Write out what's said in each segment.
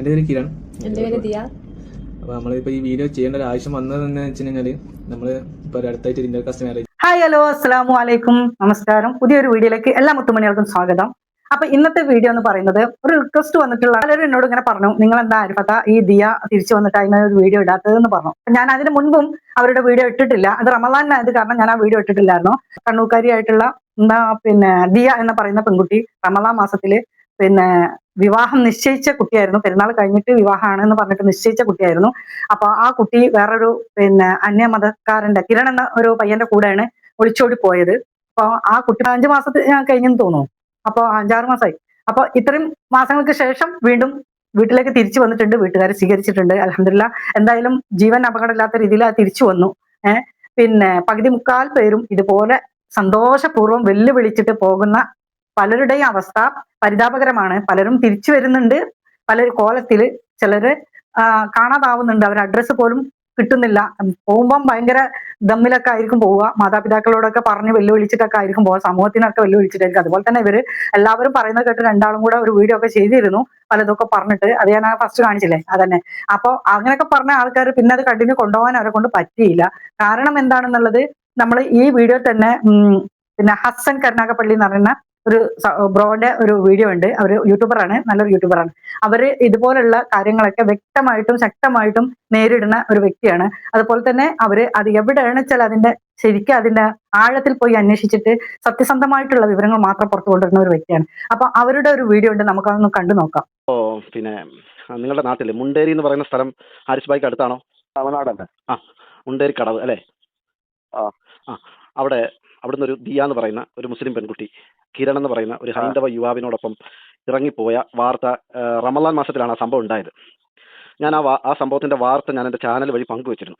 എന്റെ പേര് കിരൺ. എന്റെ പേര് ദിയ. അപ്പോൾ നമ്മളിപ്പോൾ ഈ വീഡിയോ ചെയ്യേണ്ട ഒരു ആവശ്യം വന്നതെന്ന് വെച്ച് കഴിഞ്ഞാൽ നമ്മൾ ഇപ്പോൾ അടുത്തായിട്ട് inter customer marriage hi hello അസ്സലാമു അലൈക്കും. നമസ്കാരം. പുതിയൊരു വീഡിയോയിലേക്ക് എല്ലാ മുത്തുമണികൾക്കും സ്വാഗതം. അപ്പൊ ഇന്നത്തെ വീഡിയോ എന്ന് പറയുന്നത് ഒരു റിക്വസ്റ്റ് വന്നിട്ടുള്ള പലരും എന്നോട് ഇങ്ങനെ പറഞ്ഞു നിങ്ങൾ എന്താ അരിഫത്ത ഈ ദിയ തിരിച്ചു വന്നിട്ട് അതിന് ഒരു വീഡിയോ ഇടാത്തതെന്ന് പറഞ്ഞു. അപ്പൊ ഞാൻ അതിന് മുൻപും അവരുടെ വീഡിയോ ഇട്ടിട്ടില്ല. അത് റമദാൻ ആയത് കാരണം ഞാൻ ആ വീഡിയോ ഇട്ടിട്ടില്ലായിരുന്നു. കണ്ണൂക്കാരിയായിട്ടുള്ള എന്താ പിന്നെ ദിയ എന്ന് പറയുന്ന പെൺകുട്ടി റമദാൻ മാസത്തിൽ പിന്നെ വിവാഹം നിശ്ചയിച്ച കുട്ടിയായിരുന്നു. പെരുന്നാൾ കഴിഞ്ഞിട്ട് വിവാഹമാണ് എന്ന് പറഞ്ഞിട്ട് നിശ്ചയിച്ച കുട്ടിയായിരുന്നു. അപ്പൊ ആ കുട്ടി വേറൊരു പിന്നെ അന്യമതക്കാരന്റെ കിരൺ എന്ന ഒരു പയ്യന്റെ കൂടെയാണ് ഒളിച്ചോടി പോയത്. അപ്പൊ ആ കുട്ടി അഞ്ചു മാസത്തിൽ ഞാൻ കഴിഞ്ഞെന്ന് തോന്നുന്നു. അപ്പൊ അഞ്ചാറ് മാസമായി അപ്പൊ ഇത്രയും മാസങ്ങൾക്ക് ശേഷം വീണ്ടും വീട്ടിലേക്ക് തിരിച്ചു വന്നിട്ടുണ്ട്. വീട്ടുകാരെ സ്വീകരിച്ചിട്ടുണ്ട്. അലഹമില്ല എന്തായാലും ജീവൻ അപകടമില്ലാത്ത രീതിയിൽ അത് തിരിച്ചു വന്നു. ഏഹ് പിന്നെ പകുതി മുക്കാൽ പേരും ഇതുപോലെ സന്തോഷപൂർവം വെല്ലുവിളിച്ചിട്ട് പോകുന്ന പലരുടെയും അവസ്ഥ പരിതാപകരമാണ്. പലരും തിരിച്ചു വരുന്നുണ്ട്. പല കോലത്തിൽ ചിലര് കാണാതാവുന്നുണ്ട്. അവർ അഡ്രസ്സ് പോലും കിട്ടുന്നില്ല. പോകുമ്പം ഭയങ്കര ദമ്മിലൊക്കെ ആയിരിക്കും പോവുക. മാതാപിതാക്കളോടൊക്കെ പറഞ്ഞ് വെല്ലുവിളിച്ചിട്ടൊക്കെ ആയിരിക്കും പോവുക. സമൂഹത്തിനൊക്കെ വെല്ലുവിളിച്ചിട്ടായിരിക്കും അതുപോലെ തന്നെ ഇവർ എല്ലാവരും പറയുന്നത് കേട്ട് രണ്ടാളും കൂടെ ഒരു വീഡിയോ ഒക്കെ ചെയ്തിരുന്നു. പലതൊക്കെ പറഞ്ഞിട്ട്. അത് ഞാൻ ഫസ്റ്റ് കാണിച്ചില്ലേ? അതന്നെ. അപ്പൊ അങ്ങനെയൊക്കെ പറഞ്ഞ ആൾക്കാർ പിന്നെ അത് കണ്ടിന്യൂ കൊണ്ടുപോകാൻ അവരെ കൊണ്ട് പറ്റിയില്ല. കാരണം എന്താണെന്നുള്ളത് നമ്മൾ ഈ വീഡിയോ തന്നെ പിന്നെ ഹസ്സൻ കരുനാഗപ്പള്ളി എന്ന് പറയുന്ന ഒരു ബ്രോന്റെ ഒരു വീഡിയോ ഉണ്ട്. അവർ യൂട്യൂബറാണ് നല്ലൊരു യൂട്യൂബറാണ് അവർ ഇതുപോലുള്ള കാര്യങ്ങളൊക്കെ വ്യക്തമായിട്ടും ശക്തമായിട്ടും നേരിടുന്ന ഒരു വ്യക്തിയാണ്. അതുപോലെ തന്നെ അവർ അത് എവിടെയാണ് വെച്ചാൽ അതിന്റെ ശരിക്കും അതിന്റെ ആഴത്തിൽ പോയി അന്വേഷിച്ചിട്ട് സത്യസന്ധമായിട്ടുള്ള വിവരങ്ങൾ മാത്രം പുറത്തു കൊണ്ടുവരുന്ന ഒരു വ്യക്തിയാണ്. അപ്പൊ അവരുടെ ഒരു വീഡിയോ ഉണ്ട്. നമുക്കതൊന്ന് കണ്ടു നോക്കാം. ഓ പിന്നെ നിങ്ങളുടെ നാട്ടിൽ മുണ്ടേരി എന്ന് പറയുന്ന സ്ഥലം ഹാരിസ് ബായിക്ക് അടുത്താണോ? തമിഴ്നാടല്ലേ? മുണ്ടേരി കടവ് അല്ലേ? ആ. ആ അവിടെ അവിടുന്ന് ഒരു ദിയ എന്ന് പറയുന്ന ഒരു മുസ്ലിം പെൺകുട്ടി കിരൺ എന്ന് പറയുന്ന ഒരു ഹൈന്ദവ യുവാവിനോടൊപ്പം ഇറങ്ങിപ്പോയ വാർത്ത റമദാൻ മാസത്തിലാണ് ആ സംഭവം ഉണ്ടായത്. ഞാൻ ആ ആ സംഭവത്തിന്റെ വാർത്ത ഞാൻ എന്റെ ചാനൽ വഴി പങ്കുവച്ചിരുന്നു.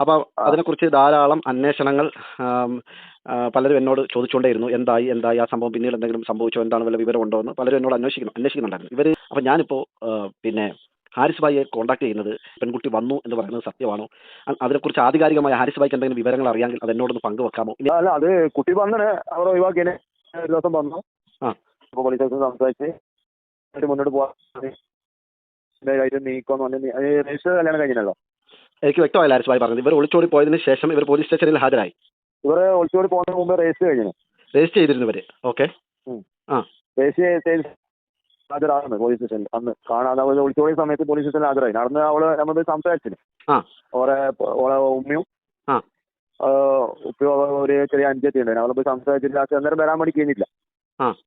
അപ്പോൾ അതിനെക്കുറിച്ച് ധാരാളം അന്വേഷണങ്ങൾ പലരും എന്നോട് ചോദിച്ചുകൊണ്ടേയിരുന്നു. എന്തായി എന്തായി ആ സംഭവം പിന്നീട് എന്തെങ്കിലും സംഭവിച്ചോ എന്താണ് വല്ല വിവരം ഉണ്ടോ എന്ന് പലരും എന്നോട് അന്വേഷിക്കുന്നു അന്വേഷിക്കുന്നുണ്ടായിരുന്നു. ഇവർ അപ്പോൾ ഞാനിപ്പോൾ ആ, പിന്നെ ഹാരിസ് ഭായിയെ കോൺടാക്ട് ചെയ്യുന്നത് പെൺകുട്ടി വന്നു എന്ന് പറയുന്നത് സത്യമാണോ? അതിനെക്കുറിച്ച് ആധികാരികമായ ഹാരിസ് ഭായിക്ക് എന്തെങ്കിലും വിവരങ്ങൾ അറിയാമെങ്കിൽ അത് എന്നോടൊന്ന് പങ്കുവെക്കാമോ? അല്ല അത് കുട്ടി വന്നിന് അവർ ഒഴിവാക്കിയതിന് ഒരു ദിവസം വന്നു. ആ. അപ്പൊ പോലീസ് സ്റ്റേഷനിൽ സംസാരിച്ച് എന്നിട്ട് മുന്നോട്ട് പോകാൻ നീക്കോന്ന് പറഞ്ഞു. രജിസ്റ്റർ കല്യാണം കഴിഞ്ഞല്ലോ എനിക്ക് വ്യക്തമായില്ല ഹാരിസ് ഭായി പറഞ്ഞത്. ഇവർ ഒളിച്ചോടി പോയതിന് ശേഷം ഇവർ പോലീസ് സ്റ്റേഷനിൽ ഹാജരായി. ഇവർ ഒളിച്ചോടി പോകുന്നതിന് മുമ്പ് രജിസ്റ്റർ കഴിഞ്ഞു രജിസ്റ്റർ ചെയ്തിരുന്നു ഇവർ ഓക്കെ രജിസ്റ്റർ ചെയ്ത് ഹാജരാകുന്നു പോലീസ് സ്റ്റേഷനിൽ അന്ന് കാണാതെ ഒളിച്ചോടിയ സമയത്ത് പോലീസ് സ്റ്റേഷനിൽ ഹാജരായി. നടന്ന് അവൾ നമ്മൾ സംസാരിച്ചിന് ഓരോ ഓളെ ഉമ്മയും ആ. ഒരു ചെറിയ അഞ്ചെത്തി ഉണ്ടായിരുന്നു. അവളെ പോയി സംസാരിച്ചിട്ട് ലാസ്റ്റ് അന്നേരം വരാൻ വേണ്ടി കഴിഞ്ഞില്ല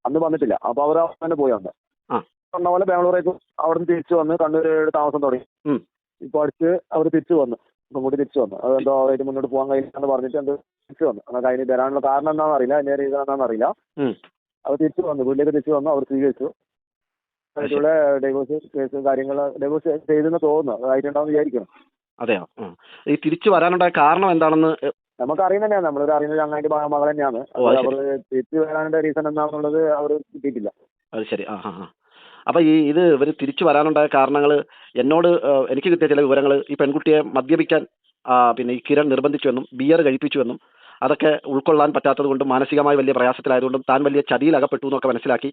അന്ന് വന്നിട്ടില്ല. അപ്പൊ അവർ തന്നെ പോയി. പറഞ്ഞ പോലെ ബാംഗ്ലൂരേക്ക് അവിടെ നിന്ന് തിരിച്ചു വന്ന് കണ്ണൂർ താമസം തുടങ്ങി. ഇപ്പൊ അടുത്ത് അവർ തിരിച്ചു വന്നു. കൂടി തിരിച്ചു വന്നു. അത് എന്തോ അവരായിട്ട് മുന്നോട്ട് പോകാൻ കഴിയില്ല എന്ന് പറഞ്ഞിട്ട് എന്തോ തിരിച്ചു വന്നു. അങ്ങനെ അതിന് വരാനുള്ള കാരണം എന്താണെന്ന് അറിയില്ല. അതിന്റെ റീസൺ എന്താണെന്ന് അറിയില്ല. അവർ തിരിച്ചു വന്നു. വീട്ടിലേക്ക് തിരിച്ചു വന്നു. അവർ സ്വീകരിച്ചു. ആയിട്ടുള്ള ഡൈവോഴ്സ് കേസ് കാര്യങ്ങൾ ഡൈവോഴ്സ് ചെയ്തെന്ന് തോന്നുന്നു. അതായിട്ടുണ്ടാവും വിചാരിക്കണം അതെയോ. ഈ തിരിച്ചു വരാനുണ്ടായ കാരണം എന്താണെന്ന് നമുക്ക് അറിയുന്ന തന്നെയാണ് നമ്മളൊരു അറിയുന്ന ചങ്ങായിട്ട് മകൾ തന്നെയാണ് അവർ തിരിച്ചു വരാനുള്ള റീസൺ എന്താണെന്നുള്ളത് അവർ കിട്ടിയിട്ടില്ല. അത് ശരി. ആ ആ ആ. അപ്പോൾ ഈ ഇത് ഇവർ തിരിച്ചു വരാനുണ്ടായ കാരണങ്ങൾ എന്നോട് എനിക്ക് കിട്ടിയ ചില വിവരങ്ങൾ ഈ പെൺകുട്ടിയെ മദ്യപിക്കാൻ പിന്നെ ഈ കിരൺ നിർബന്ധിച്ചുവെന്നും ബിയർ കഴിപ്പിച്ചുവെന്നും അതൊക്കെ ഉൾക്കൊള്ളാൻ പറ്റാത്തത് കൊണ്ടും മാനസികമായി വലിയ പ്രയാസത്തിലായതുകൊണ്ടും താൻ വലിയ ചതിയിൽ അകപ്പെട്ടു എന്നൊക്കെ മനസ്സിലാക്കി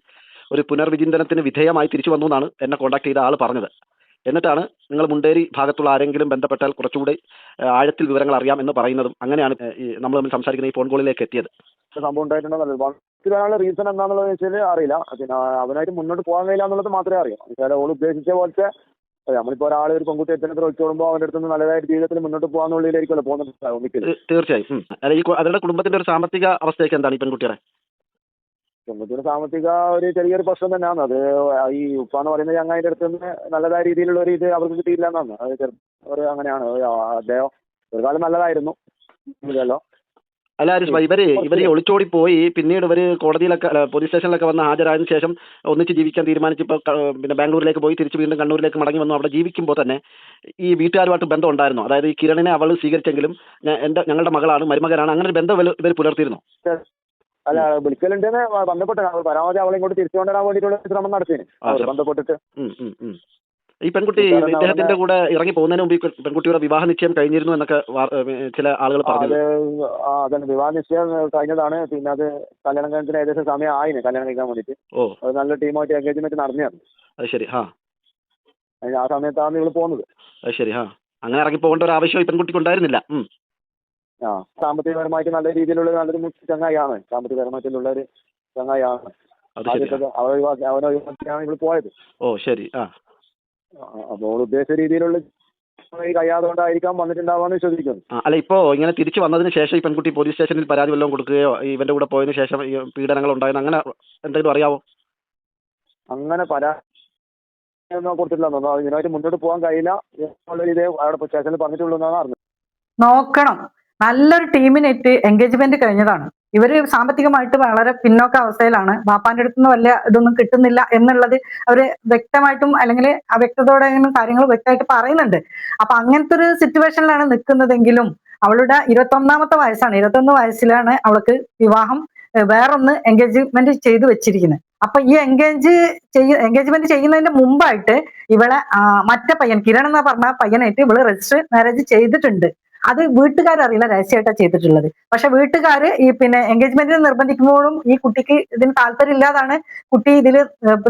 ഒരു പുനർവിചിന്തനത്തിന് വിധേയമായി തിരിച്ചു വന്നു എന്നാണ് എന്നെ കോൺടാക്ട് ചെയ്ത ആൾ പറഞ്ഞത്. എന്നിട്ടാണ് നിങ്ങൾ മുണ്ടേരി ഭാഗത്തുള്ള ആരെങ്കിലും ബന്ധപ്പെട്ടാൽ കുറച്ചുകൂടി ആഴത്തിൽ വിവരങ്ങൾ അറിയാം എന്ന് പറയുന്നതും അങ്ങനെയാണ് നമ്മൾ തമ്മിൽ സംസാരിക്കുന്ന ഈ ഫോൺ കോളിലേക്ക് എത്തിയത്. സംഭവം ഉണ്ടായിട്ടുണ്ടോ റീസൺ എന്താണെന്നുള്ളത് വെച്ചാൽ അറിയില്ല. പിന്നെ അവനായിട്ട് മുന്നോട്ട് പോകാൻ കഴിയില്ല എന്നുള്ളത് മാത്രമേ അറിയാം. എന്നുവെച്ചാൽ ഓൾ ഉദ്ദേശിച്ച പോലത്തെ നമ്മളിപ്പോ ഒരാൾ ഒരു പെൺകുട്ടി എത്തനത്തിൽ ഒളിച്ചോടുമ്പോൾ അവന്റെ അടുത്ത് നിന്ന് നല്ലതായിട്ട് ജീവിതത്തിൽ മുന്നോട്ട് പോകാന്നുള്ളിലായിരിക്കുമല്ലോ പോകുന്നത്. തീർച്ചയായും. കു- കുടുംബത്തിന്റെ ഒരു സാമ്പത്തിക അവസ്ഥയൊക്കെ എന്താണ് ഈ പെൺകുട്ടിയുടെ? പെൺകുട്ടിയുടെ സാമ്പത്തിക ഒരു ചെറിയൊരു പ്രശ്നം തന്നെയാണ്. അത് ഈ ഉപ്പ എന്ന് പറയുന്ന ചങ്ങായിന്റെ അടുത്ത് നിന്ന് നല്ലതായ രീതിയിലുള്ള ഒരു ഇത് അവർക്ക് കിട്ടിയില്ല എന്നാണ് അത് ചെറു- ഒരു അങ്ങനെയാണ്. അദ്ദേഹം ഒരു കാലം നല്ലതായിരുന്നു. ഇല്ലല്ലോ. അല്ല ഇവർ ഇവർ ഒളിച്ചോടി പോയി. പിന്നീട് ഇവർ കോടതിയിലൊക്കെ അല്ല, പോലീസ് സ്റ്റേഷനിലൊക്കെ വന്ന് ഹാജരായതിനു ശേഷം ഒന്നിച്ച് ജീവിക്കാൻ തീരുമാനിച്ച് ഇപ്പോൾ പിന്നെ ബാംഗ്ലൂരിലേക്ക് പോയി തിരിച്ച് വീണ്ടും കണ്ണൂരിലേക്ക് മടങ്ങി വന്നു. അവിടെ ജീവിക്കുമ്പോൾ തന്നെ ഈ വീട്ടുകാരുമായിട്ട് ബന്ധം ഉണ്ടായിരുന്നു അതായത് ഈ കിരണിനെ അവൾ സ്വീകരിച്ചെങ്കിലും എന്റെ ഞങ്ങളുടെ മകളാണ് മരുമകനാണ് അങ്ങനെ ഒരു ബന്ധം ഇവർ ഇവർ പുലർത്തിയിരുന്നു അല്ല വിളിക്കലുണ്ടെന്ന് ബന്ധപ്പെട്ട് പരമാവധി അവളെ ഇങ്ങോട്ട് തിരിച്ചു കൊണ്ടുവരാൻ വേണ്ടിയിട്ടുള്ള ശ്രമം നടത്തിന് ബന്ധപ്പെട്ടിട്ട്. ഈ പെൺകുട്ടി ഇദ്ദേഹത്തിന്റെ കൂടെ ഇറങ്ങി പോകുന്നതിന് മുമ്പ് പെൺകുട്ടിയുടെ വിവാഹ നിശ്ചയം കഴിഞ്ഞിരുന്നു എന്നൊക്കെ ചില ആളുകൾ പറഞ്ഞു അതന്നെ വിവാഹ നിശ്ചയം കഴിഞ്ഞതാണ്. പിന്നെ അത് കല്യാണം കഴിഞ്ഞതിന് ഏകദേശം സമയം ആയിന് കല്യാണം കഴിക്കാൻ വേണ്ടിട്ട് നല്ല ടീമായിട്ട് എൻഗേജ്മെന്റ് നടന്നായിരുന്നു അത് ശരി ആ ആ സമയത്താണ് ഇവൾ പോകുന്നത് അത് ശരി ആ അങ്ങനെ ഇറങ്ങി പോകേണ്ട ഒരു ആവശ്യം ഈ പെൺകുട്ടിക്ക് ഉണ്ടായിരുന്നില്ല. ആ സാമ്പത്തികപരമായിട്ട് നല്ല രീതിയിലുള്ള നല്ലൊരു ചങ്ങായിയാണ്. സാമ്പത്തികപരമായിട്ടുള്ള ഒരു ചങ്ങായിയാണ് അവനെ ഒഴിവാക്കി അവനെ ഒഴിവാക്കിയാണ് ഇവൾ പോയത്. ഓ ശരി. ആ. അപ്പോൾ ഉദ്ദേശിച്ച രീതിയിലുള്ള ഈ കഴിയാതുകൊണ്ടായിരിക്കാം വന്നിട്ടുണ്ടാവാന്ന് വിശ്വസിക്കുന്നു. അല്ല ഇപ്പോ ഇങ്ങനെ തിരിച്ചു വന്നതിന് ശേഷം ഈ പെൺകുട്ടി പോലീസ് സ്റ്റേഷനിൽ പരാതി വല്ലതും കൊടുക്കുകയോ ഇവന്റെ കൂടെ പോയതിനു ശേഷം ഈ പീഡനങ്ങൾ ഉണ്ടായെന്ന് അങ്ങനെ എന്തെങ്കിലും അറിയാവോ? അങ്ങനെ പരാതി ഒന്നും കൊടുത്തിട്ടില്ല ഇതിനായിട്ട് മുന്നോട്ട് പോകാൻ കഴിയില്ല എന്നുള്ള രീതിയിൽ അവിടെ സ്റ്റേഷനിൽ പറഞ്ഞിട്ടുള്ളൂ എന്നാണ് അറിഞ്ഞത്. നോക്കണം. നല്ലൊരു ടീമിനായിട്ട് എൻഗേജ്മെന്റ് കഴിഞ്ഞതാണ്. ഇവർ സാമ്പത്തികമായിട്ട് വളരെ പിന്നോക്ക അവസ്ഥയിലാണ്. ബാപ്പാന്റെ അടുത്തുനിന്ന് വല്ല ഇതൊന്നും കിട്ടുന്നില്ല എന്നുള്ളത് അവർ വ്യക്തമായിട്ടും അല്ലെങ്കിൽ അവ്യക്തതയോടെ കാര്യങ്ങൾ വ്യക്തമായിട്ട് പറയുന്നുണ്ട്. അപ്പൊ അങ്ങനത്തെ ഒരു സിറ്റുവേഷനിലാണ് നിൽക്കുന്നതെങ്കിലും അവളുടെ ഇരുപത്തൊന്നാമത്തെ വയസ്സാണ്. ഇരുപത്തൊന്ന് വയസ്സിലാണ് അവൾക്ക് വിവാഹം വേറൊന്ന് എൻഗേജ്മെന്റ് ചെയ്തു വെച്ചിരിക്കുന്നത്. അപ്പൊ ഈ എൻഗേജ് ചെയ്യ എൻഗേജ്മെന്റ് ചെയ്യുന്നതിന്റെ മുമ്പായിട്ട് ഇവളെ മറ്റേ പയ്യൻ കിരൺ എന്ന് പറഞ്ഞ പയ്യനായിട്ട് ഇവൾ രജിസ്റ്റർ മാരേജ് ചെയ്തിട്ടുണ്ട്. അത് വീട്ടുകാരറിയില്ല രഹസ്യമായിട്ടാണ് ചെയ്തിട്ടുള്ളത്. പക്ഷെ വീട്ടുകാർ ഈ പിന്നെ എൻഗേജ്മെന്റിന് നിർബന്ധിക്കുമ്പോഴും ഈ കുട്ടിക്ക് ഇതിന് താല്പര്യം ഇല്ലാതാണ് കുട്ടി ഇതിൽ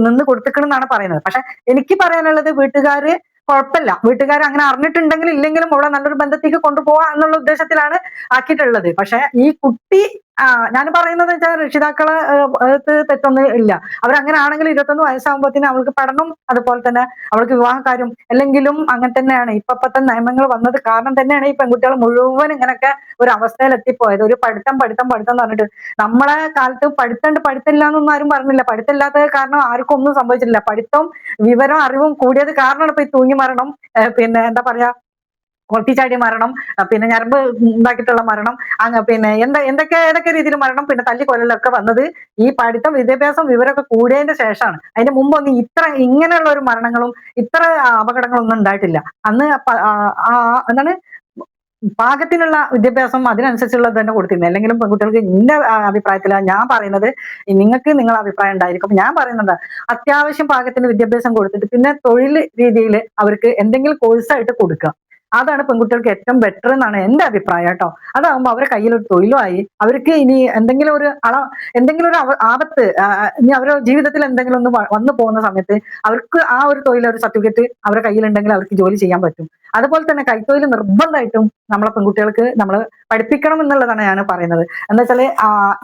നിന്ന് കൊടുത്തിക്കണെന്നാണ് പറയുന്നത്. പക്ഷെ എനിക്ക് പറയാനുള്ളത് വീട്ടുകാർ കുഴപ്പമില്ല. വീട്ടുകാർ അങ്ങനെ അറിഞ്ഞിട്ടുണ്ടെങ്കിൽ ഇല്ലെങ്കിലും അവളെ നല്ലൊരു ബന്ധത്തേക്ക് കൊണ്ടുപോവാ എന്നുള്ള ഉദ്ദേശത്തിലാണ് ആക്കിയിട്ടുള്ളത്. പക്ഷെ ഈ കുട്ടി ആ ഞാൻ പറയുന്നത് വെച്ചാൽ രക്ഷിതാക്കളെ തെറ്റൊന്നും ഇല്ല. അവരങ്ങനെ ആണെങ്കിൽ ഇരുപത്തൊന്ന് വയസ്സാകുമ്പോഴത്തേന് അവൾക്ക് പഠനം അതുപോലെ തന്നെ അവൾക്ക് വിവാഹകാര്യം അല്ലെങ്കിലും അങ്ങനെ തന്നെയാണ്. ഇപ്പത്തെ നിയമങ്ങൾ വന്നത് കാരണം തന്നെയാണ് ഈ പെൺകുട്ടികൾ മുഴുവൻ ഇങ്ങനെയൊക്കെ ഒരു അവസ്ഥയിൽ എത്തിപ്പോയത് ഒരു പഠിത്തം പഠിത്തം പഠിത്തം എന്ന് പറഞ്ഞിട്ട് നമ്മളെ കാലത്ത് പഠിത്തണ്ട് പഠിത്തമില്ല എന്നൊന്നും ആരും പറഞ്ഞില്ല. പഠിത്തമില്ലാത്തത് കാരണം ആർക്കും ഒന്നും സംഭവിച്ചിട്ടില്ല. പഠിത്തവും വിവരം അറിവും കൂടിയത് കാരണമാണ് ഇപ്പൊ ഈ തൂങ്ങി മരണം. പിന്നെ എന്താ പറയാ കൊത്തിച്ചാടിയ മരണം പിന്നെ ഞരമ്പ് ഉണ്ടാക്കിയിട്ടുള്ള മരണം അങ്ങ് പിന്നെ എന്താ എന്തൊക്കെ ഏതൊക്കെ രീതിയിൽ മരണം പിന്നെ തല്ലി കൊല്ലലൊക്കെ വന്നത് ഈ പഠിത്തം വിദ്യാഭ്യാസം വിവരമൊക്കെ കൂടിയതിന്റെ ശേഷമാണ്. അതിന്റെ മുമ്പൊന്നും ഇത്ര ഇങ്ങനെയുള്ള ഒരു മരണങ്ങളും ഇത്ര അപകടങ്ങളും ഒന്നും ഉണ്ടായിട്ടില്ല. അന്ന് എന്താണ് പാകത്തിനുള്ള വിദ്യാഭ്യാസം അതിനനുസരിച്ചുള്ളത് തന്നെ കൊടുത്തിരുന്നു അല്ലെങ്കിലും പെൺകുട്ടികൾക്ക് എന്റെ അഭിപ്രായത്തിലാണ് ഞാൻ പറയുന്നത് നിങ്ങൾക്ക് നിങ്ങളുടെ അഭിപ്രായം ഉണ്ടായിരിക്കും. ഞാൻ പറയുന്നത് അത്യാവശ്യം പാകത്തിന് വിദ്യാഭ്യാസം കൊടുത്തിട്ട് പിന്നെ തൊഴിൽ രീതിയിൽ അവർക്ക് എന്തെങ്കിലും കോഴ്സായിട്ട് കൊടുക്കുക. അതാണ് പെൺകുട്ടികൾക്ക് ഏറ്റവും ബെറ്റർ എന്നാണ് എന്റെ അഭിപ്രായം കേട്ടോ. അതാകുമ്പോൾ അവരെ കയ്യിൽ ഒരു തൊഴിലുമായി അവർക്ക് ഇനി എന്തെങ്കിലും ഒരു അള എന്തെങ്കിലും ഒരു ആപത്ത് ഇനി അവരുടെ ജീവിതത്തിൽ എന്തെങ്കിലും ഒന്ന് വന്നു പോകുന്ന സമയത്ത് അവർക്ക് ആ ഒരു തൊഴിൽ ഒരു സർട്ടിഫിക്കറ്റ് അവരുടെ കയ്യിലുണ്ടെങ്കിൽ അവർക്ക് ജോലി ചെയ്യാൻ പറ്റും. അതുപോലെ തന്നെ കൈത്തൊഴിൽ നിർബന്ധമായിട്ടും നമ്മളെ പെൺകുട്ടികൾക്ക് നമ്മൾ പഠിപ്പിക്കണം എന്നുള്ളതാണ് ഞാൻ പറയുന്നത്. എന്താ വെച്ചാൽ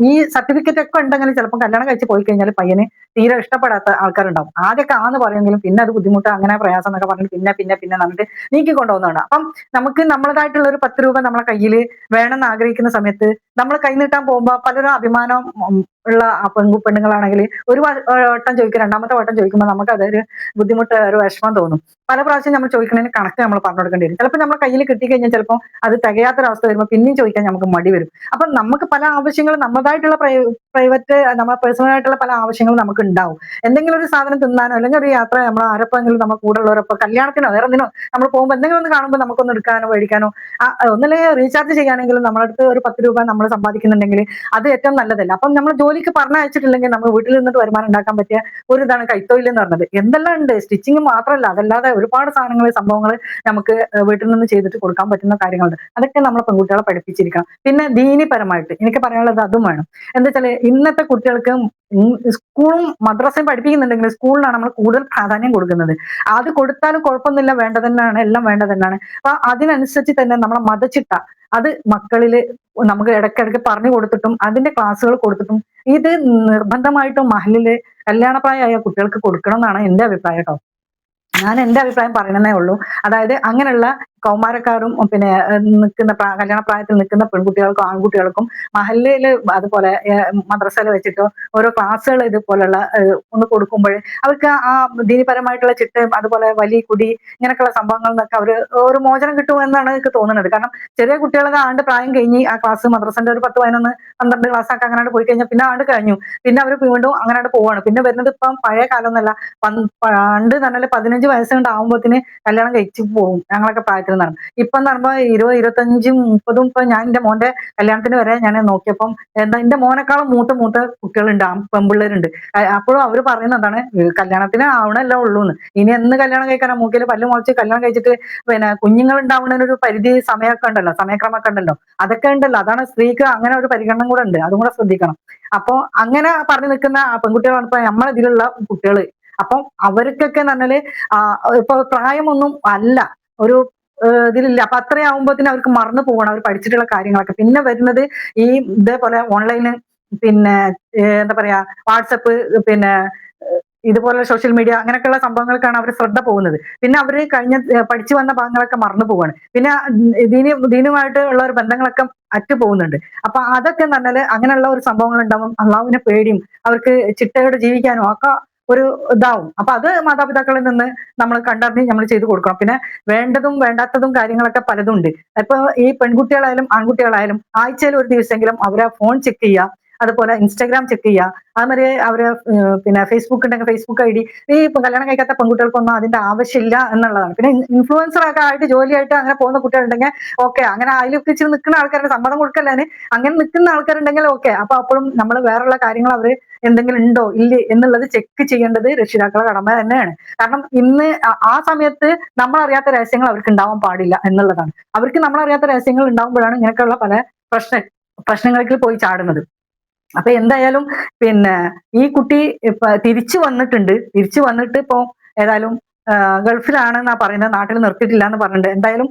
ഈ സർട്ടിഫിക്കറ്റ് ഒക്കെ ഉണ്ടെങ്കിൽ ചിലപ്പോൾ കല്യാണം കഴിച്ച് പോയി കഴിഞ്ഞാൽ പയ്യന് തീരെ ഇഷ്ടപ്പെടാത്ത ആൾക്കാരുണ്ടാവും. ആദ്യമൊക്കെ ആന്ന് പറയുമെങ്കിലും പിന്നെ അത് ബുദ്ധിമുട്ട് അങ്ങനെ പ്രയാസം എന്നൊക്കെ പറഞ്ഞിട്ട് പിന്നെ പിന്നെ പിന്നെ നമുക്ക് നീക്കി കൊണ്ടുപോകുന്നതാണ് അപ്പം നമുക്ക് നമ്മളതായിട്ടുള്ള ഒരു പത്ത് രൂപ നമ്മളെ കയ്യിൽ വേണമെന്ന് ആഗ്രഹിക്കുന്ന സമയത്ത് നമ്മൾ കൈ നീട്ടാൻ പോകുമ്പോൾ പലരും അഭിമാനം ഉള്ള ആ പെൺകു പെണ്ണുങ്ങളാണെങ്കിൽ ഒരു വട്ടം ചോദിക്കും രണ്ടാമത്തെ വട്ടം ചോദിക്കുമ്പോൾ നമുക്ക് അതൊരു ബുദ്ധിമുട്ട് ഒരു വിഷമം തോന്നും. പല പ്രാവശ്യം നമ്മൾ ചോദിക്കുന്നതിന് കണക്ക് നമ്മൾ പറഞ്ഞു കൊടുക്കേണ്ടി വരും. ചിലപ്പോൾ നമ്മുടെ കയ്യിൽ കിട്ടിക്കഴിഞ്ഞാൽ ചിലപ്പോൾ അത് തികയാത്തൊരവസ്ഥ വരുമ്പോൾ പിന്നെയും ചോദിക്കാൻ നമുക്ക് മടി വരും. അപ്പൊ നമുക്ക് പല ആവശ്യങ്ങളും നമ്മുടേതായിട്ടുള്ള പ്രൈവറ്റ് നമ്മുടെ പേഴ്സണൽ ആയിട്ടുള്ള പല ആവശ്യങ്ങളും നമുക്ക് ഉണ്ടാവും എന്തെങ്കിലും ഒരു സാധനം തിന്നാനോ അല്ലെങ്കിൽ ഒരു യാത്ര നമ്മൾ ആരപ്പെങ്കിലും നമ്മൾ കൂടെ ഉള്ളവരൊപ്പം കല്യാണത്തിനോ വേറെ എന്തിനോ നമ്മൾ പോകുമ്പോൾ എന്തെങ്കിലും ഒന്ന് കാണുമ്പോൾ നമുക്കൊന്ന് എടുക്കാനോ മേടിക്കാനോ ഒന്നല്ലെങ്കിൽ റീചാർജ് ചെയ്യാനെങ്കിലും നമ്മളടുത്ത് ഒരു പത്ത് രൂപ നമ്മൾ സമ്പാദിക്കുന്നുണ്ടെങ്കിൽ അത് ഏറ്റവും നല്ലതല്ല. അപ്പം നമ്മൾ ജോലിക്ക് പറഞ്ഞയച്ചിട്ടില്ലെങ്കിൽ നമ്മൾ വീട്ടിൽ നിന്നിട്ട് വരുമാനം ഉണ്ടാക്കാൻ പറ്റിയ ഒരു ഇതാണ് കൈത്തൊഴിൽ എന്ന് പറഞ്ഞത്. എന്തെല്ലാം ഉണ്ട്? സ്റ്റിച്ചിങ് മാത്രമല്ല അതല്ലാതെ ഒരുപാട് സാധനങ്ങൾ സംഭവങ്ങൾ നമുക്ക് വീട്ടിൽ നിന്ന് ചെയ്തിട്ട് കൊടുക്കാൻ പറ്റുന്ന കാര്യങ്ങളുണ്ട്. അതൊക്കെ നമ്മൾ പെൺകുട്ടികളെ പഠിപ്പിച്ചിരിക്കണം. പിന്നെ ദീനിപരമായിട്ട് എനിക്ക് പറയാനുള്ളത് അതും വേണം. എന്താ വെച്ചാൽ ഇന്നത്തെ കുട്ടികൾക്ക് സ്കൂളും മദ്രസയും പഠിപ്പിക്കുന്നുണ്ടെങ്കിൽ സ്കൂളിലാണ് നമ്മൾ കൂടുതൽ പ്രാധാന്യം കൊടുക്കുന്നത്. അത് കൊടുത്താലും കുഴപ്പമൊന്നുമില്ല വേണ്ട തന്നെയാണ് എല്ലാം വേണ്ട തന്നെയാണ് അപ്പൊ അതിനനുസരിച്ച് തന്നെ നമ്മളെ മതച്ചിട്ട അത് മക്കളിൽ നമുക്ക് ഇടയ്ക്കിടയ്ക്ക് പറഞ്ഞു കൊടുത്തിട്ടും അതിന്റെ ക്ലാസ്സുകൾ കൊടുത്തിട്ടും ഇത് നിർബന്ധമായിട്ടും മഹലിൽ കല്യാണപ്രായമായ കുട്ടികൾക്ക് കൊടുക്കണം എന്നാണ് എന്റെ അഭിപ്രായം കേട്ടോ. ഞാൻ എന്റെ അഭിപ്രായം പറയണമെന്നേ ഉള്ളൂ. അതായത് അങ്ങനെയുള്ള കൗമാരക്കാരും പിന്നെ നിൽക്കുന്ന കല്യാണ പ്രായത്തിൽ നിൽക്കുന്ന പെൺകുട്ടികൾക്കും ആൺകുട്ടികൾക്കും മഹല്ലയിൽ അതുപോലെ മദ്രസയിൽ വെച്ചിട്ടോ ഓരോ ക്ലാസ്സുകൾ ഇതുപോലുള്ള ഒന്ന് കൊടുക്കുമ്പോൾ അവർക്ക് ആ ദീനിപരമായിട്ടുള്ള ചിട്ട അതുപോലെ വലിയ കുടി ഇങ്ങനെയൊക്കെയുള്ള സംഭവങ്ങൾ നിന്നൊക്കെ അവർ ഒരു മോചനം കിട്ടും എന്നാണ് എനിക്ക് തോന്നുന്നത്. കാരണം ചെറിയ കുട്ടികളൊക്കെ ആണ്ട് പ്രായം കഴിഞ്ഞ് ആ ക്ലാസ് മദ്രസന്റെ ഒരു പത്ത് പതിനൊന്ന് പന്ത്രണ്ട് ക്ലാസ് ഒക്കെ അങ്ങനെ പോയി കഴിഞ്ഞാൽ പിന്നെ ആണ്ട് കഴിഞ്ഞു. പിന്നെ അവർ വീണ്ടും അങ്ങനെ പോവാണ്. പിന്നെ വരുന്നത് ഇപ്പം പഴയ കാലം എന്നല്ല പണ്ട് തന്നെ പതിനഞ്ച് വയസ്സ് കൊണ്ട് ആകുമ്പോഴത്തേന് കല്യാണം കഴിച്ചു പോകും ഞങ്ങളൊക്കെ പ്രായത്തിൽ നിന്നാണ് ഇപ്പം എന്ന് പറയുമ്പോൾ ഇരുപത് ഇരുപത്തഞ്ചും മുപ്പതും ഇപ്പൊ ഞാൻ എന്റെ മോന്റെ കല്യാണത്തിന് വരെ ഞാൻ നോക്കിയപ്പം എന്താ എന്റെ മോനേക്കാളും മൂത്ത മൂത്ത കുട്ടികളുണ്ട് പെമ്പിള്ളേരുണ്ട് അപ്പോഴും അവർ എന്താണ് കല്യാണത്തിന് ആവണല്ലോ ഉള്ളൂ എന്ന് ഇനി എന്ന് കല്യാണം കഴിക്കാനാ മൂക്കിൽ പല്ല് മുളച്ച് കല്യാണം കഴിച്ചിട്ട് പിന്നെ കുഞ്ഞുങ്ങൾ ഉണ്ടാവുന്നതിനൊരു പരിധി സമയമൊക്കെ ഉണ്ടല്ലോ സമയക്രമമൊക്കെ ഉണ്ടല്ലോ. അതൊക്കെ ഉണ്ടല്ലോ. അതാണ് സ്ത്രീക്ക് അങ്ങനെ ഒരു പരിഗണന കൂടെ ഉണ്ട്. അതും കൂടെ ശ്രദ്ധിക്കണം. അപ്പൊ അങ്ങനെ പറഞ്ഞു നിൽക്കുന്ന പെൺകുട്ടികളാണ് ഇപ്പൊ നമ്മളെ ഇതിലുള്ള കുട്ടികൾ അപ്പം അവർക്കൊക്കെ എന്ന് പറഞ്ഞാൽ ഇപ്പൊ പ്രായമൊന്നും അല്ല. ഒരു ഇതിലില്ല. അപ്പൊ അത്രയാവുമ്പോഴത്തേനും അവർക്ക് മറന്നു പോകണം അവർ പഠിച്ചിട്ടുള്ള കാര്യങ്ങളൊക്കെ. പിന്നെ വരുന്നത് ഈ ഇതേപോലെ ഓൺലൈൻ പിന്നെ എന്താ പറയാ വാട്സപ്പ് പിന്നെ ഇതുപോലെ സോഷ്യൽ മീഡിയ അങ്ങനെയൊക്കെയുള്ള സംഭവങ്ങൾക്കാണ് അവർ ശ്രദ്ധ പോകുന്നത്. പിന്നെ അവർ കഴിഞ്ഞ പഠിച്ചു വന്ന ഭാഗങ്ങളൊക്കെ മറന്നു പോവാണ്. പിന്നെ ദീനി ദീനുമായിട്ട് ഉള്ള ഒരു ബന്ധങ്ങളൊക്കെ അറ്റു പോകുന്നുണ്ട്. അപ്പൊ അതൊക്കെ എന്ന് അങ്ങനെയുള്ള ഒരു സംഭവങ്ങൾ ഉണ്ടാവും അള്ളാഹുവിനെ പേടിയും അവർക്ക് ചിട്ടയോടെ ജീവിക്കാനും ഒക്കെ ഒരു ഇതാവും. അപ്പൊ അത് മാതാപിതാക്കളിൽ നിന്ന് നമ്മൾ കണ്ടറിഞ്ഞ് നമ്മൾ ചെയ്തു കൊടുക്കണം. പിന്നെ വേണ്ടതും വേണ്ടാത്തതും കാര്യങ്ങളൊക്കെ പലതും ഉണ്ട് ഈ പെൺകുട്ടികളായാലും ആൺകുട്ടികളായാലും ആഴ്ചയിൽ ഒരു ദിവസമെങ്കിലും അവരെ ഫോൺ ചെക്ക് ചെയ്യുക. അതുപോലെ ഇൻസ്റ്റാഗ്രാം ചെക്ക് ചെയ്യുക അതുമാതിരി അവർ പിന്നെ ഫേസ്ബുക്ക് ഉണ്ടെങ്കിൽ ഫേസ്ബുക്ക് ഐ ഡി ഈ കല്യാണം കഴിക്കാത്ത പെൺകുട്ടികൾക്കൊന്നും അതിന്റെ ആവശ്യമില്ല എന്നുള്ളതാണ്. പിന്നെ ഇൻഫ്ലുവൻസർ ഒക്കെ ആയിട്ട് ജോലിയായിട്ട് അങ്ങനെ പോകുന്ന കുട്ടികളുണ്ടെങ്കിൽ ഓക്കെ അങ്ങനെ അതിലൊക്കെ ഇച്ചിരി നിൽക്കുന്ന ആൾക്കാരുടെ സമ്മതം കൊടുക്കല്ലാന് അങ്ങനെ നിൽക്കുന്ന ആൾക്കാരുണ്ടെങ്കിൽ ഓക്കെ അപ്പൊ അപ്പോഴും നമ്മൾ വേറെയുള്ള കാര്യങ്ങൾ അവർ എന്തെങ്കിലും ഉണ്ടോ ഇല്ലേ എന്നുള്ളത് ചെക്ക് ചെയ്യേണ്ടത് രക്ഷിതാക്കളുടെ കടമ തന്നെയാണ്. കാരണം ഇന്ന് ആ- ആ സമയത്ത് നമ്മൾ അറിയാത്ത രഹസ്യങ്ങൾ അവർക്ക് ഉണ്ടാവാൻ പാടില്ല എന്നുള്ളതാണ്. അവർക്ക് നമ്മൾ അറിയാത്ത രഹസ്യങ്ങൾ ഉണ്ടാകുമ്പോഴാണ് ഇങ്ങനെയൊക്കെയുള്ള പല പ്രശ്ന പ്രശ്നങ്ങൾക്ക് പോയി ചാടുന്നത്. അപ്പൊ എന്തായാലും പിന്നെ ഈ കുട്ടി തിരിച്ചു വന്നിട്ടുണ്ട്. തിരിച്ചു വന്നിട്ട് ഇപ്പോ ഏതായാലും ഗൾഫിലാണ് ഗൾഫിലാണെന്നാ പറയുന്നത്. നാട്ടിൽ നിർത്തിയിട്ടില്ല എന്ന് പറഞ്ഞിട്ടുണ്ട്. എന്തായാലും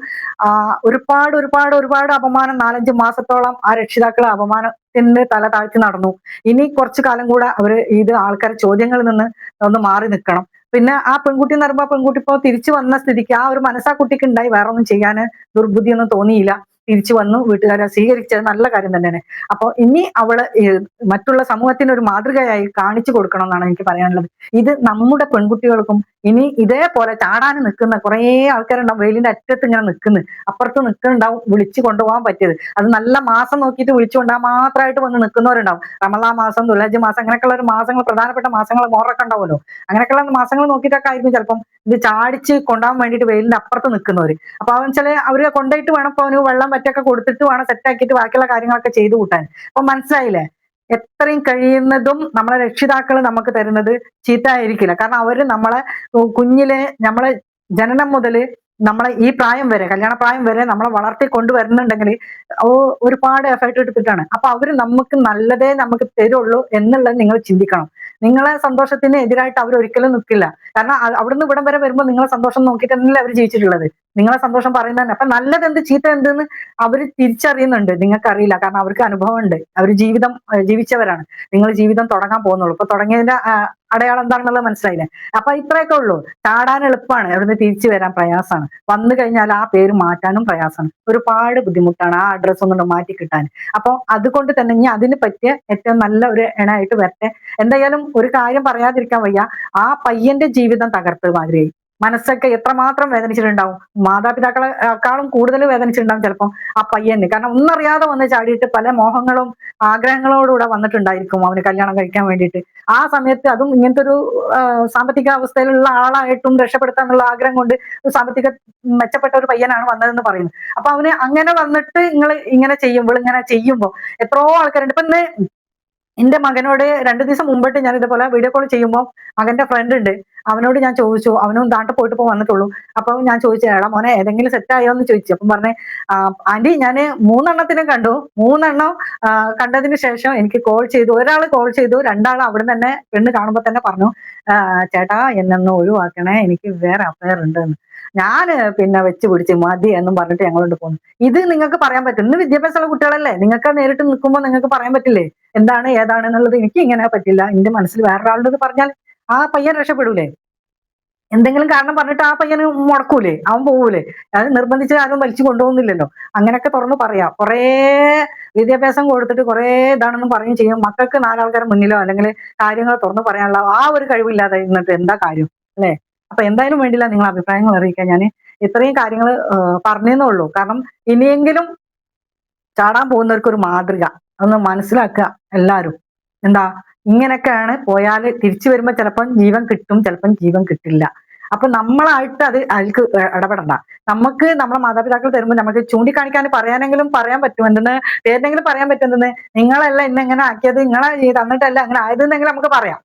ഒരുപാട് ഒരുപാട് ഒരുപാട് അപമാനം നാലഞ്ച് മാസത്തോളം ആ രക്ഷിതാക്കളെ അപമാനത്തിന് തല താഴ്ത്തി നടന്നു. ഇനി കുറച്ചു കാലം കൂടെ അവർ ഇത് ആൾക്കാരെ ചോദ്യങ്ങളിൽ നിന്ന് ഒന്ന് മാറി നിൽക്കണം. പിന്നെ ആ പെൺകുട്ടി എന്ന് പറയുമ്പോൾ പെൺകുട്ടി ഇപ്പോ തിരിച്ചു വന്ന സ്ഥിതിക്ക് ആ ഒരു മനസ്സാ കുട്ടിക്ക് ഉണ്ടായി. വേറെ ഒന്നും ചെയ്യാൻ ദുർബുദ്ധിയൊന്നും തോന്നിയില്ല. തിരിച്ചു വന്നു. വീട്ടുകാരെ സ്വീകരിച്ചത് നല്ല കാര്യം തന്നെയാണ്. അപ്പൊ ഇനി അവൾ മറ്റുള്ള സമൂഹത്തിന് ഒരു മാതൃകയായി കാണിച്ചു കൊടുക്കണം എന്നാണ് എനിക്ക് പറയാനുള്ളത്. ഇത് നമ്മുടെ പെൺകുട്ടികൾക്കും ഇനി ഇതേപോലെ ചാടാൻ നിൽക്കുന്ന കുറേ ആൾക്കാരുണ്ടാവും. വെയിലിന്റെ അറ്റത്ത് ഇങ്ങനെ നിൽക്കുന്നു. അപ്പുറത്ത് നിൽക്കുന്നുണ്ടാവും. വിളിച്ചു കൊണ്ടുപോകാൻ പറ്റിയത്. അത് നല്ല മാസം നോക്കിയിട്ട് വിളിച്ചു കൊണ്ടുപോകാൻ മാത്രമായിട്ട് വന്ന് നിൽക്കുന്നവരുണ്ടാവും. റമലാ മാസം ദുലാജ് മാസം അങ്ങനെയൊക്കെയുള്ള ഒരു മാസങ്ങൾ പ്രധാനപ്പെട്ട മാസങ്ങൾ മോറൊക്കെ ഉണ്ടാവുമല്ലോ. അങ്ങനെയൊക്കെയുള്ള മാസങ്ങൾ നോക്കിയിട്ടൊക്കെ ആയിരിക്കും ചിലപ്പം ഇത് ചാടിച്ച് കൊണ്ടുപോകാൻ വേണ്ടിയിട്ട് വെയിലിന്റെ അപ്പുറത്ത് നിൽക്കുന്നവര്. അപ്പൊ അവൻ ചില അവർ കൊണ്ടുപോയിട്ട് വേണം. ഇപ്പൊ അവന് വെള്ളം പറ്റൊക്കെ കൊടുത്തിട്ട് വേണം സെറ്റാക്കിയിട്ട് ബാക്കിയുള്ള കാര്യങ്ങളൊക്കെ ചെയ്തു കൂട്ടാൻ. അപ്പൊ മനസ്സിലായില്ലേ? എത്രയും കഴിയുന്നതും നമ്മളെ രക്ഷിതാക്കൾ നമുക്ക് തരുന്നത് ചീത്ത ആയിരിക്കില്ല കാരണം അവർ നമ്മളെ കുഞ്ഞിലെ നമ്മളെ ജനനം മുതൽ നമ്മളെ ഈ പ്രായം വരെ കല്യാണ പ്രായം വരെ നമ്മളെ വളർത്തി കൊണ്ടുവരുന്നുണ്ടെങ്കിൽ ഒരുപാട് എഫേർട്ട് എടുത്തിട്ടാണ്. അപ്പൊ അവർ നമുക്ക് നല്ലതേ നമുക്ക് തരുള്ളൂ എന്നുള്ളത് നിങ്ങൾ ചിന്തിക്കണം. നിങ്ങളെ സന്തോഷത്തിന് എതിരായിട്ട് അവർ ഒരിക്കലും നിൽക്കില്ല കാരണം അവിടുന്ന് ഇവിടം വരെ വരുമ്പോൾ നിങ്ങളെ സന്തോഷം നോക്കിയിട്ട് തന്നെയല്ലേ അവർ ജീവിച്ചിട്ടുള്ളത്. നിങ്ങളെ സന്തോഷം പറയുന്നത് തന്നെ. അപ്പൊ നല്ലത് എന്ത് ചീത്ത എന്തെന്ന് അവർ തിരിച്ചറിയുന്നുണ്ട്. നിങ്ങൾക്ക് അറിയില്ല കാരണം അവർക്ക് അനുഭവമുണ്ട്. അവർ ജീവിതം ജീവിച്ചവരാണ്. നിങ്ങൾ ജീവിതം തുടങ്ങാൻ പോകുന്നുള്ളൂ. ഇപ്പൊ തുടങ്ങിയതിന്റെ അടയാളം എന്താണെന്നുള്ളത് മനസ്സിലായില്ലേ? അപ്പൊ ഇത്രയൊക്കെ ഉള്ളൂ. ചാടാൻ എളുപ്പമാണ്. അവിടുന്ന് തിരിച്ചു വരാൻ പ്രയാസമാണ്. വന്നു കഴിഞ്ഞാൽ ആ പേര് മാറ്റാനും പ്രയാസമാണ്. ഒരുപാട് ബുദ്ധിമുട്ടാണ് ആ അഡ്രസ്സ് ഒന്നും മാറ്റി കിട്ടാൻ അപ്പൊ അതുകൊണ്ട് തന്നെ ഇനി അതിന് പറ്റിയ ഏറ്റവും നല്ല ഒരു ഇണയായിട്ട് വരട്ടെ. എന്തായാലും ഒരു കാര്യം പറയാതിരിക്കാൻ വയ്യ. ആ പയ്യന്റെ ജീവിതം തകർത്ത് മാതിരിയായി മനസ്സൊക്കെ എത്രമാത്രം വേദനിച്ചിട്ടുണ്ടാവും? മാതാപിതാക്കളെക്കാളും കൂടുതൽ വേദനിച്ചിട്ടുണ്ടാവും ചിലപ്പോൾ ആ പയ്യന്. കാരണം ഒന്നറിയാതെ വന്ന് ചാടിയിട്ട് പല മോഹങ്ങളും ആഗ്രഹങ്ങളോടുകൂടെ വന്നിട്ടുണ്ടായിരിക്കും അവന് കല്യാണം കഴിക്കാൻ വേണ്ടിയിട്ട്. ആ സമയത്ത് അതും ഇങ്ങനത്തെ ഒരു സാമ്പത്തിക അവസ്ഥയിലുള്ള ആളായിട്ടും രക്ഷപ്പെടുത്താന്നുള്ള ആഗ്രഹം കൊണ്ട് സാമ്പത്തിക മെച്ചപ്പെട്ട ഒരു പയ്യനാണ് വന്നതെന്ന് പറയുന്നത് അപ്പൊ അവന് അങ്ങനെ വന്നിട്ട് നിങ്ങൾ ഇങ്ങനെ ചെയ്യുമ്പോൾ ഇങ്ങനെ ചെയ്യുമ്പോൾ എത്രയോ ആൾക്കാരുണ്ട്. ഇപ്പൊ ഇന്ന് എന്റെ മകനോട് രണ്ടു ദിവസം മുമ്പിട്ട് ഞാൻ ഇതുപോലെ വീഡിയോ കോൾ ചെയ്യുമ്പോൾ മകന്റെ ഫ്രണ്ട് ഉണ്ട്. അവനോട് ഞാൻ ചോദിച്ചു. അവനും നാട്ടിൽ പോയിട്ട് ഇപ്പോൾ വന്നിട്ടുള്ളൂ. അപ്പൊ ഞാൻ ചോദിച്ചു എടാ മോനെ ഏതെങ്കിലും സെറ്റ് ആയോ? എന്ന് ചോദിച്ചു. അപ്പം പറഞ്ഞേ ആന്റി ഞാൻ മൂന്നെണ്ണത്തിനും കണ്ടു. മൂന്നെണ്ണം കണ്ടതിന് ശേഷം എനിക്ക് കോൾ ചെയ്തു. ഒരാൾ കോൾ ചെയ്തു. രണ്ടാൾ അവിടെ തന്നെ പെണ്ണ് കാണുമ്പോൾ തന്നെ പറഞ്ഞു "ആ, ചേട്ടാ എന്നൊന്ന് ഒഴിവാക്കണേ. എനിക്ക് വേറെ അഫയർ ഉണ്ട് എന്ന്. ഞാൻ പിന്നെ വെച്ച് പിടിച്ച് മതി എന്നും പറഞ്ഞിട്ട് ഞങ്ങളോട് പോകുന്നു ഇത് നിങ്ങൾക്ക് പറയാൻ പറ്റും. ഇന്ന് വിദ്യാഭ്യാസമുള്ള കുട്ടികളല്ലേ? നിങ്ങൾക്ക് നേരിട്ട് നിൽക്കുമ്പോൾ നിങ്ങൾക്ക് പറയാൻ പറ്റില്ലേ? എന്താണ് ഏതാണ് എന്നുള്ളത് എനിക്ക് ഇങ്ങനെ പറ്റില്ല. എന്റെ മനസ്സിൽ വേറൊരാളുടെ പറഞ്ഞാൽ ആ പയ്യൻ രക്ഷപ്പെടൂലേ? എന്തെങ്കിലും കാരണം പറഞ്ഞിട്ട് ആ പയ്യന് മുടക്കൂലേ? അവൻ പോവൂലേ? അത് നിർബന്ധിച്ച് ആരും വലിച്ചു കൊണ്ടുപോകുന്നില്ലല്ലോ. അങ്ങനെയൊക്കെ തുറന്ന് പറയാം. കുറേ വിദ്യാഭ്യാസം കൊടുത്തിട്ട് കുറേ ഇതാണെന്ന് പറയും ചെയ്യും. മക്കൾക്ക് നാലാൾക്കാരുടെ മുന്നിലോ അല്ലെങ്കിൽ കാര്യങ്ങൾ തുറന്ന് പറയാനുള്ള ആ ഒരു കഴിവില്ലാതെ ഇന്നിട്ട് എന്താ കാര്യം? അല്ലേ? അപ്പൊ എന്തായാലും വേണ്ടില്ല നിങ്ങൾ അഭിപ്രായങ്ങൾ അറിയിക്കാൻ. ഞാൻ ഇത്രയും കാര്യങ്ങൾ പറഞ്ഞേ ഉള്ളൂ. കാരണം ഇനിയെങ്കിലും ചാടാൻ പോകുന്നവർക്ക് ഒരു മാതൃക. അതൊന്ന് മനസ്സിലാക്കുക എല്ലാവരും എന്താ? ഇങ്ങനെയൊക്കെയാണ് പോയാൽ തിരിച്ചു വരുമ്പോൾ ചിലപ്പം ജീവൻ കിട്ടും ചിലപ്പം ജീവൻ കിട്ടില്ല. അപ്പൊ നമ്മളായിട്ട് അത് അതിൽക്ക് ഇടപെടണ്ട. നമുക്ക് നമ്മളെ മാതാപിതാക്കൾ തരുമ്പോൾ നമുക്ക് ചൂണ്ടിക്കാണിക്കാൻ പറയാനെങ്കിലും പറയാൻ പറ്റും. എന്തെന്ന്? പേരിനെങ്കിലും പറയാൻ പറ്റും എന്തെന്ന്? നിങ്ങളല്ല ഇന്നെങ്ങനെ ആക്കിയത് നിങ്ങളെ തന്നിട്ടല്ല അങ്ങനെ ആയതെന്നെങ്കിലും നമുക്ക് പറയാം.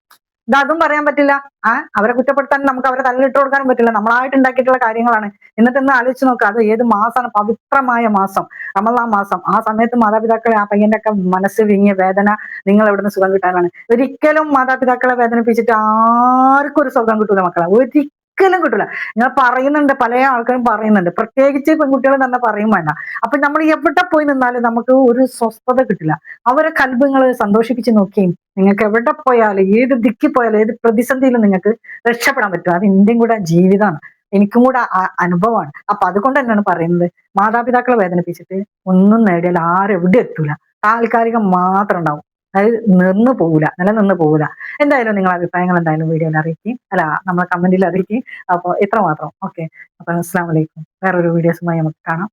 ഇത് അതും പറയാൻ പറ്റില്ല. ആ അവരെ കുറ്റപ്പെടുത്താൻ നമുക്ക് അവരെ തല്ലിട്ട് കൊടുക്കാനും പറ്റില്ല. നമ്മളായിട്ട് ഉണ്ടാക്കിയിട്ടുള്ള കാര്യങ്ങളാണ്. എന്നിട്ട് ഒന്ന് ആലോചിച്ച് നോക്കുക അത് ഏത് മാസമാണ് പവിത്രമായ മാസം. റമലാ മാസം. ആ സമയത്ത് മാതാപിതാക്കളെ ആ പയ്യന്റെ ഒക്കെ മനസ്സ് വിങ്ങിയ വേദന നിങ്ങൾ എവിടുന്ന് സുഖം കിട്ടാനാണ്? ഒരിക്കലും മാതാപിതാക്കളെ വേദനിപ്പിച്ചിട്ട് ആർക്കും ഒരു സുഖം കിട്ടൂല മക്കളെ. ഒരിക്കലും കിട്ടൂല. ഞാൻ പറയുന്നുണ്ട് പല ആൾക്കാരും പറയുന്നുണ്ട്. പ്രത്യേകിച്ച് പെൺകുട്ടികൾ തന്നെ പറയും വേണ്ട. അപ്പൊ നമ്മൾ എവിടെ പോയി നിന്നാലും നമുക്ക് ഒരു സ്വസ്ഥത കിട്ടില്ല. അവരെ കൽബുങ്ങൾ സന്തോഷിപ്പിച്ച് നോക്കിയും നിങ്ങൾക്ക് എവിടെ പോയാലും ഏത് ദിക്കി പോയാലും ഏത് പ്രതിസന്ധിയിലും നിങ്ങൾക്ക് രക്ഷപ്പെടാൻ പറ്റും. അത് എന്റെയും കൂടെ ജീവിതമാണ്. എനിക്കും കൂടെ അനുഭവമാണ്. അപ്പൊ അതുകൊണ്ട് തന്നെയാണ് പറയുന്നത്. മാതാപിതാക്കളെ വേദനിപ്പിച്ചിട്ട് ഒന്നും നേടിയാൽ ആരെവിടെ എത്തൂല. താൽക്കാലികം മാത്രം ഉണ്ടാവും. അത് നിന്ന് നല്ല നിലനിന്ന് പോവില്ല എന്തായാലും നിങ്ങളുടെ അഭിപ്രായങ്ങൾ എന്തായാലും വീഡിയോയിൽ അറിയിക്കും. അല്ല നമ്മളെ കമന്റിൽ അറിയിക്കും. അപ്പോൾ ഇത്ര മാത്രം ഓക്കെ അപ്പൊ അസ്സാം വലൈക്കും വേറൊരു വീഡിയോസുമായി നമുക്ക് കാണാം.